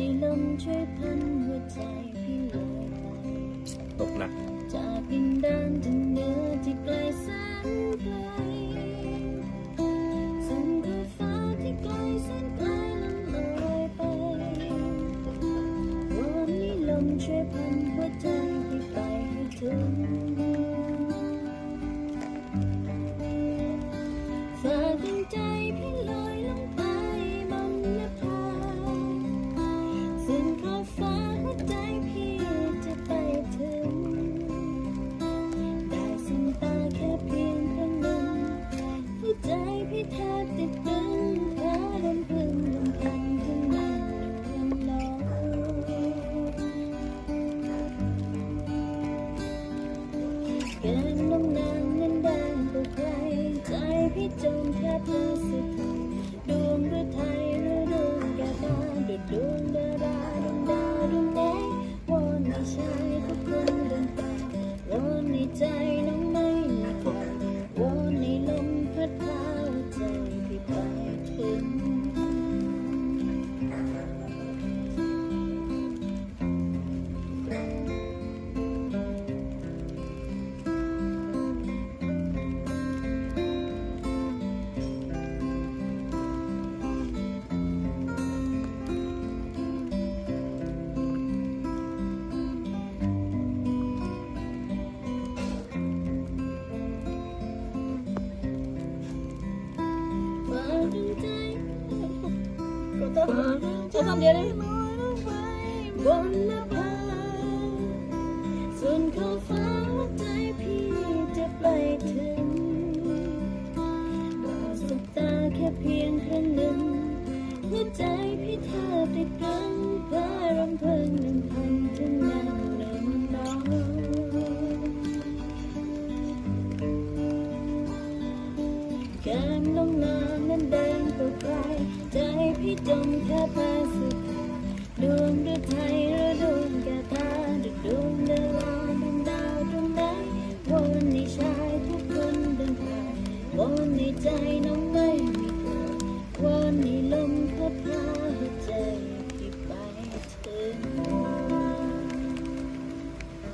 ในลมช่วยพันหัวใจพี่ลอยไปตกหนักจากดินแดนที่เหนือที่ไกลแสนไกลส่งขอบฟ้าที่ไกลแสนไกลละลอยไปวันนี้ลมช่วยพันหัวใจพี่ไปให้ถึงฝาก แขอโทษขอทำเดียวได้ไหมบนหน้าผาส่วนขอบฟ้าใจพี่จะไปถึงบอกสบตาแค่เพียงครั้งหนึ่งหัวใจพี่เธอติดกัน จงเธอมาสุดดวงฤทยระดวงกะตาดุดดวงเดลาดวงดาวดวงใดวนในชายทุกคนเดินผ่านวนในใจน้องไม่มีเธอวนในลมพัดพา